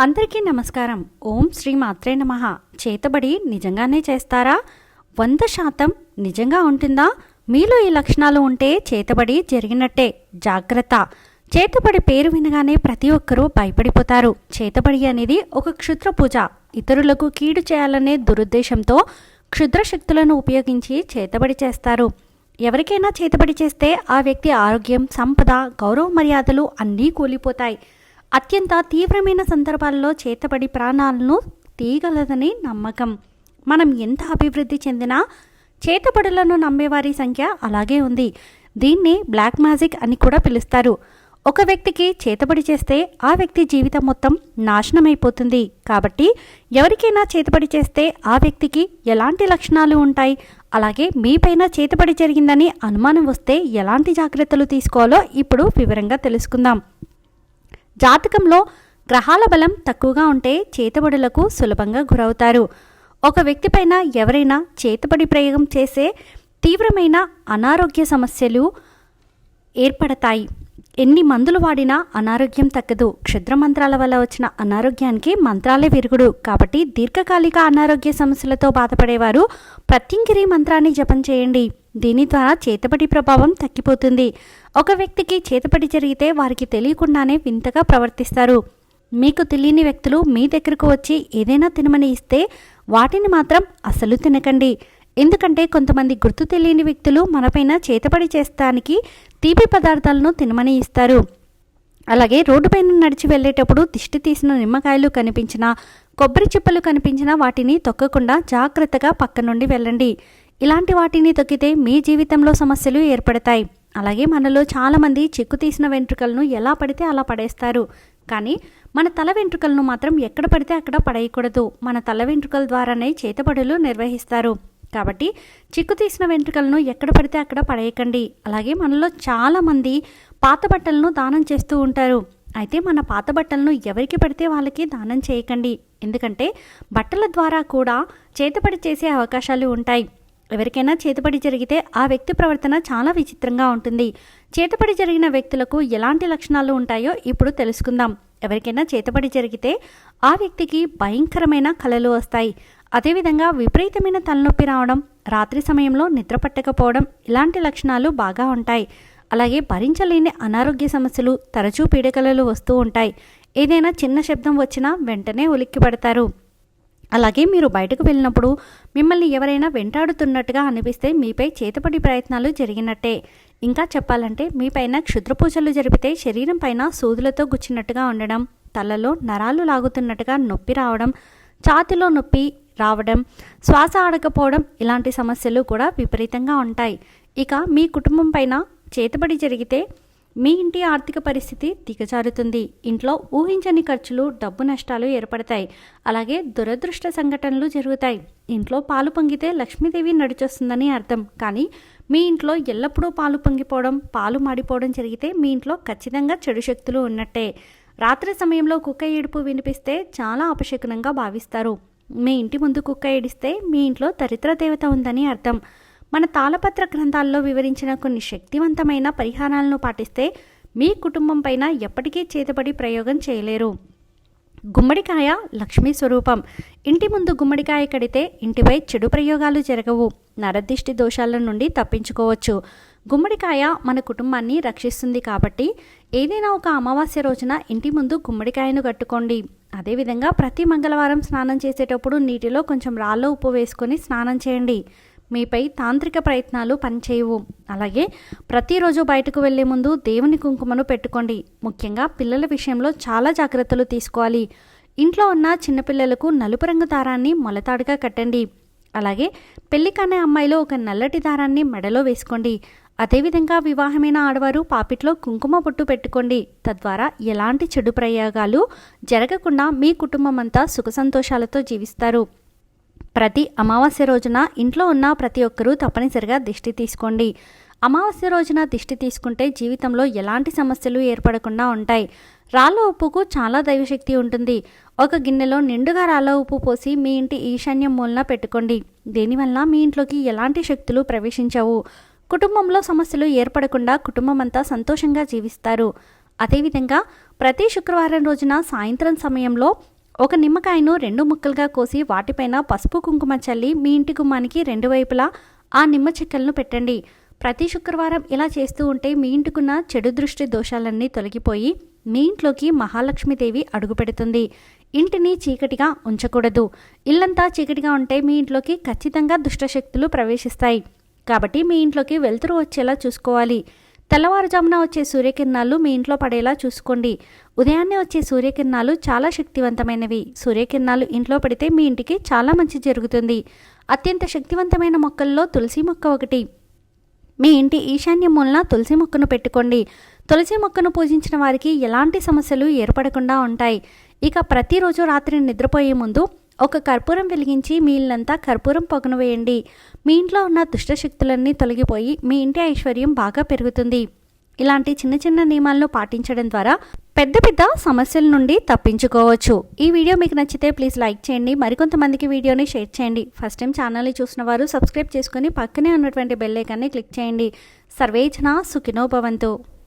అందరికీ నమస్కారం. ఓం శ్రీ మాత్రే నమ. చేతబడి నిజంగానే చేస్తారా? వంద శాతం నిజంగా ఉంటుందా? మీలో ఈ లక్షణాలు ఉంటే చేతబడి జరిగినట్టే. జాగ్రత్త. చేతబడి పేరు వినగానే ప్రతి ఒక్కరూ భయపడిపోతారు. చేతబడి అనేది ఒక క్షుద్ర పూజ. ఇతరులకు కీడు చేయాలనే దురుద్దేశంతో క్షుద్ర శక్తులను ఉపయోగించి చేతబడి చేస్తారు. ఎవరికైనా చేతబడి చేస్తే ఆ వ్యక్తి ఆరోగ్యం సంపద గౌరవ మర్యాదలు అన్నీ కూలిపోతాయి. అత్యంత తీవ్రమైన సందర్భాల్లో చేతబడి ప్రాణాలను తీయగలదని నమ్మకం. మనం ఎంత అభివృద్ధి చెందినా చేతబడులను నమ్మేవారి సంఖ్య అలాగే ఉంది. దీన్ని బ్లాక్ మ్యాజిక్ అని కూడా పిలుస్తారు. ఒక వ్యక్తికి చేతబడి చేస్తే ఆ వ్యక్తి జీవితం మొత్తం నాశనమైపోతుంది. కాబట్టి ఎవరికైనా చేతబడి చేస్తే ఆ వ్యక్తికి ఎలాంటి లక్షణాలు ఉంటాయి? అలాగే మీపైన చేతబడి జరిగిందని అనుమానం వస్తే ఎలాంటి జాగ్రత్తలు తీసుకోవాలో ఇప్పుడు వివరంగా తెలుసుకుందాం. జాతకంలో గ్రహాల బలం తక్కువగా ఉంటే చేతబడులకు సులభంగా గురవుతారు. ఒక వ్యక్తిపైన ఎవరైనా చేతబడి ప్రయోగం చేసే తీవ్రమైన అనారోగ్య సమస్యలు ఏర్పడతాయి. ఎన్ని మందులు వాడినా అనారోగ్యం తగ్గదు. క్షుద్ర మంత్రాల వల్ల వచ్చిన అనారోగ్యానికి మంత్రాలే విరుగుడు. కాబట్టి దీర్ఘకాలిక అనారోగ్య సమస్యలతో బాధపడేవారు ప్రత్యంగిరి మంత్రాన్ని జపం చేయండి. దీని ద్వారా చేతపటి ప్రభావం తగ్గిపోతుంది. ఒక వ్యక్తికి చేతపటి జరిగితే వారికి తెలియకుండానే వింతగా ప్రవర్తిస్తారు. మీకు తెలియని వ్యక్తులు మీ దగ్గరకు వచ్చి ఏదైనా తినమని ఇస్తే వాటిని మాత్రం అసలు తినకండి. ఎందుకంటే కొంతమంది గుర్తు తెలియని వ్యక్తులు మనపైన చేతపడి చేస్తానికి తీపి పదార్థాలను తినమని ఇస్తారు. అలాగే రోడ్డుపైన నడిచి వెళ్ళేటప్పుడు దిష్టి తీసిన నిమ్మకాయలు కనిపించినా కొబ్బరి చిప్పలు కనిపించినా వాటిని తొక్కకుండా జాగ్రత్తగా పక్క నుండి వెళ్ళండి. ఇలాంటి వాటిని తొక్కితే మీ జీవితంలో సమస్యలు ఏర్పడతాయి. అలాగే మనలో చాలామంది చెక్కు తీసిన వెంట్రుకలను ఎలా పడితే అలా పడేస్తారు. కానీ మన తల వెంట్రుకలను మాత్రం ఎక్కడ పడితే అక్కడ పడేయకూడదు. మన తల వెంట్రుకల ద్వారానే చేతబడులు నిర్వహిస్తారు. కాబట్టి చిక్కు తీసిన వెంట్రుకలను ఎక్కడ పడితే అక్కడ పడేయకండి. అలాగే మనలో చాలామంది పాత బట్టలను దానం చేస్తూ ఉంటారు. అయితే మన పాత బట్టలను ఎవరికి పడితే వాళ్ళకి దానం చేయకండి. ఎందుకంటే బట్టల ద్వారా కూడా చేతపడి చేసే అవకాశాలు ఉంటాయి. ఎవరికైనా చేతపడి జరిగితే ఆ వ్యక్తి ప్రవర్తన చాలా విచిత్రంగా ఉంటుంది. చేతపడి జరిగిన వ్యక్తులకు ఎలాంటి లక్షణాలు ఉంటాయో ఇప్పుడు తెలుసుకుందాం. ఎవరికైనా చేతపడి జరిగితే ఆ వ్యక్తికి భయంకరమైన కళలు వస్తాయి. అదేవిధంగా విపరీతమైన తలనొప్పి రావడం రాత్రి సమయంలో నిద్ర పట్టకపోవడం ఇలాంటి లక్షణాలు బాగా ఉంటాయి. అలాగే భరించలేని అనారోగ్య సమస్యలు తరచూ పీడకలలు వస్తూ ఉంటాయి. ఏదైనా చిన్న శబ్దం వచ్చినా వెంటనే ఉలిక్కి పడతారు అలాగే మీరు బయటకు వెళ్ళినప్పుడు మిమ్మల్ని ఎవరైనా వెంటాడుతున్నట్టుగా అనిపిస్తే మీపై చేతపడి ప్రయత్నాలు జరిగినట్టే. ఇంకా చెప్పాలంటే మీపైన క్షుద్ర పూజలు జరిపితే శరీరం పైన సూదులతో గుచ్చినట్టుగా ఉండడం తలలో నరాలు లాగుతున్నట్టుగా నొప్పి రావడం ఛాతిలో నొప్పి రావడం శ్వాస ఆడకపోవడం ఇలాంటి సమస్యలు కూడా విపరీతంగా ఉంటాయి. ఇక మీ కుటుంబం పైన చేతబడి జరిగితే మీ ఇంటి ఆర్థిక పరిస్థితి దిగజారుతుంది. ఇంట్లో ఊహించని ఖర్చులు డబ్బు నష్టాలు ఏర్పడతాయి. అలాగే దురదృష్ట సంఘటనలు జరుగుతాయి. ఇంట్లో పాలు పొంగితే లక్ష్మీదేవి నడిచొస్తుందని అర్థం. కానీ మీ ఇంట్లో ఎల్లప్పుడూ పాలు పొంగిపోవడం పాలు మాడిపోవడం జరిగితే మీ ఇంట్లో ఖచ్చితంగా చెడు శక్తులు ఉన్నట్టే. రాత్రి సమయంలో కుక్క ఏడుపు వినిపిస్తే చాలా అపశకునంగా భావిస్తారు. మీ ఇంటి ముందు కుక్క ఏడిస్తే మీ ఇంట్లో దరిద్ర దేవత ఉందని అర్థం. మన తాళపత్ర గ్రంథాల్లో వివరించిన కొన్ని శక్తివంతమైన పరిహారాలను పాటిస్తే మీ కుటుంబం పైన ఎప్పటికీ చేతబడి ప్రయోగం చేయలేరు. గుమ్మడికాయ లక్ష్మీ స్వరూపం. ఇంటి ముందు గుమ్మడికాయ కడితే ఇంటిపై చెడు ప్రయోగాలు జరగవు. నరదిష్టి దోషాల నుండి తప్పించుకోవచ్చు. గుమ్మడికాయ మన కుటుంబాన్ని రక్షిస్తుంది కాబట్టి ఏదైనా ఒక అమావాస్య రోజున ఇంటి ముందు గుమ్మడికాయను కట్టుకోండి. అదేవిధంగా ప్రతి మంగళవారం స్నానం చేసేటప్పుడు నీటిలో కొంచెం రాళ్ళ ఉప్పు వేసుకొని స్నానం చేయండి. మీపై తాంత్రిక ప్రయత్నాలు పనిచేయవు. అలాగే ప్రతిరోజు బయటకు వెళ్ళే ముందు దేవుని కుంకుమను పెట్టుకోండి. ముఖ్యంగా పిల్లల విషయంలో చాలా జాగ్రత్తలు తీసుకోవాలి. ఇంట్లో ఉన్న చిన్నపిల్లలకు నలుపు రంగు దారాన్ని మొలతాడుగా కట్టండి. అలాగే పెళ్ళి కాని అమ్మాయిలో ఒక నల్లటి దారాన్ని మెడలో వేసుకోండి. అదేవిధంగా వివాహమైన ఆడవారు పాపిట్లో కుంకుమ పొట్టు పెట్టుకోండి. తద్వారా ఎలాంటి చెడు ప్రయోగాలు జరగకుండా మీ కుటుంబం అంతా సుఖ సంతోషాలతో జీవిస్తారు. ప్రతి అమావాస్య రోజున ఇంట్లో ఉన్న ప్రతి ఒక్కరూ తప్పనిసరిగా దిష్టి తీసుకోండి. అమావాస్య రోజున దిష్టి తీసుకుంటే జీవితంలో ఎలాంటి సమస్యలు ఏర్పడకుండా ఉంటాయి. రాళ్ళ ఉప్పుకు చాలా దైవశక్తి ఉంటుంది. ఒక గిన్నెలో నిండుగా రాళ్ళ ఉప్పు పోసి మీ ఇంటి ఈశాన్యం మూలన పెట్టుకోండి. దీనివల్ల మీ ఇంట్లోకి ఎలాంటి శక్తులు ప్రవేశించవు? కుటుంబంలో సమస్యలు ఏర్పడకుండా కుటుంబం అంతా సంతోషంగా జీవిస్తారు. అదేవిధంగా ప్రతి శుక్రవారం రోజున సాయంత్రం సమయంలో ఒక నిమ్మకాయను రెండు ముక్కలుగా కోసి వాటిపైన పసుపు కుంకుమ చల్లి మీ ఇంటి గుమ్మానికి రెండు వైపులా ఆ నిమ్మ చెక్కలను పెట్టండి. ప్రతి శుక్రవారం ఇలా చేస్తూ ఉంటే మీ ఇంటికున్న చెడు దృష్టి దోషాలన్నీ తొలగిపోయి మీ ఇంట్లోకి మహాలక్ష్మీదేవి అడుగుపెడుతుంది ఇంటిని చీకటిగా ఉంచకూడదు. ఇల్లంతా చీకటిగా ఉంటే మీ ఇంట్లోకి ఖచ్చితంగా దుష్టశక్తులు ప్రవేశిస్తాయి. కాబట్టి మీ ఇంట్లోకి వెలుతురు వచ్చేలా చూసుకోవాలి. తెల్లవారుజామున వచ్చే సూర్యకిరణాలు మీ ఇంట్లో పడేలా చూసుకోండి. ఉదయాన్నే వచ్చే సూర్యకిరణాలు చాలా శక్తివంతమైనవి. సూర్యకిరణాలు ఇంట్లో పడితే మీ ఇంటికి చాలా మంచి జరుగుతుంది. అత్యంత శక్తివంతమైన మొక్కల్లో తులసి మొక్క ఒకటి. మీ ఇంటి ఈశాన్య మూలన తులసి మొక్కను పెట్టుకోండి. తులసి మొక్కను పూజించిన వారికి ఎలాంటి సమస్యలు ఏర్పడకుండా ఉంటాయి. ఇక ప్రతిరోజు రాత్రి నిద్రపోయే ముందు ఒక కర్పూరం వెలిగించి మీ ఇల్లంతా కర్పూరం పొగను వేయండి. మీ ఇంట్లో ఉన్న దుష్టశక్తులన్నీ తొలగిపోయి మీ ఇంటి ఐశ్వర్యం బాగా పెరుగుతుంది. ఇలాంటి చిన్న చిన్న నియమాలను పాటించడం ద్వారా పెద్ద పెద్ద సమస్యల నుండి తప్పించుకోవచ్చు. ఈ వీడియో మీకు నచ్చితే ప్లీజ్ లైక్ చేయండి. మరికొంతమందికి వీడియోని షేర్ చేయండి. ఫస్ట్ టైం ఛానల్ని చూసిన వారు సబ్స్క్రైబ్ చేసుకుని పక్కనే ఉన్నటువంటి బెల్ ఐకాన్ని క్లిక్ చేయండి. సర్వేజన సుఖినో భవంతు.